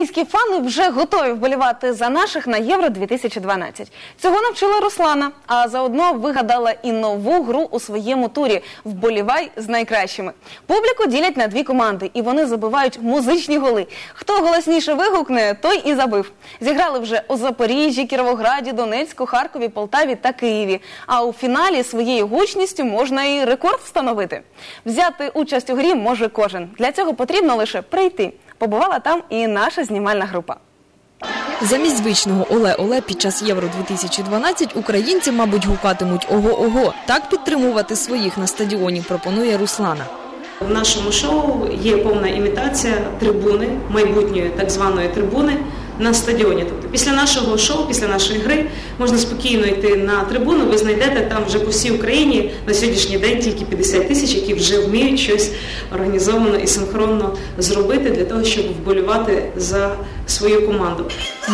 Українські фани вже готові вболівати за наших на Євро 2012. Цього навчила Руслана, а заодно вигадала і нову гру у своєму турі Вболівай з найкращими. Публіку ділять на дві команди, і вони забивають музичні голи. Хто голосніше вигукне, той і забив. Зіграли вже у Запоріжжі, Кіровограді, Донецьку, Харкові, Полтаві та Києві. А у фіналі своєю гучністю можна і рекорд встановити. Взяти участь у грі може кожен. Для цього потрібно лише прийти. Побувала там і наша знімальна група. Замість звичного Оле-Оле під час Євро-2012 українці, мабуть, гукатимуть «Ого-ого». Так підтримувати своїх на стадіоні пропонує Руслана. В нашому шоу є повна імітація трибуни, майбутньої так званої трибуни на стадіоні. Тобто після нашого шоу, після нашої гри можна спокійно йти на трибуну. Ви знайдете там вже по всій Україні на сьогоднішній день тільки 50 тисяч, які вже вміють щось організовано і синхронно зробити для того, щоб вболівати за свою команду.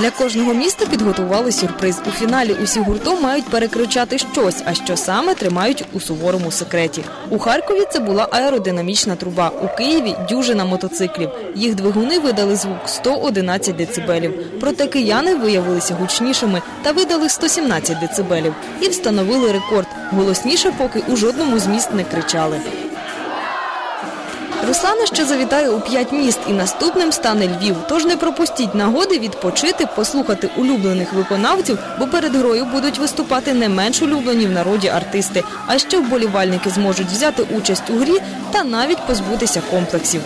Для кожного міста підготували сюрприз. У фіналі усі гуртом мають перекричати щось, а що саме тримають у суворому секреті. У Харкові це була аеродинамічна труба. У Києві дюжина мотоциклів. Їх двигуни видали звук 111 децибелів. Проте кияни виявилися гучнішими та видали 117 децибелів. І встановили рекорд. Голосніше поки у жодному з міст не кричали. Руслана ще завітає у п'ять міст і наступним стане Львів. Тож не пропустіть нагоди відпочити, послухати улюблених виконавців, бо перед грою будуть виступати не менш улюблені в народі артисти. А ще вболівальники зможуть взяти участь у грі та навіть позбутися комплексів.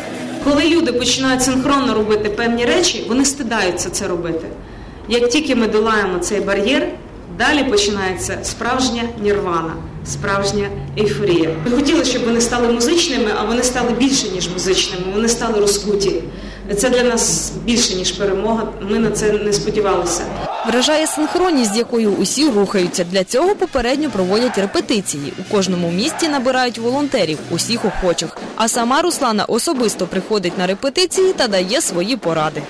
Коли люди починають синхронно робити певні речі, вони стидаються це робити. Як тільки ми долаємо цей бар'єр, далі починається справжня нірвана, справжня ейфорія. Ми хотіли, щоб вони стали музичними, а вони стали більше, ніж музичними, вони стали розкуті. Це для нас більше, ніж перемога. Ми на це не сподівалися. Вражає синхронність, з якою усі рухаються. Для цього попередньо проводять репетиції. У кожному місті набирають волонтерів, усіх охочих. А сама Руслана особисто приходить на репетиції та дає свої поради.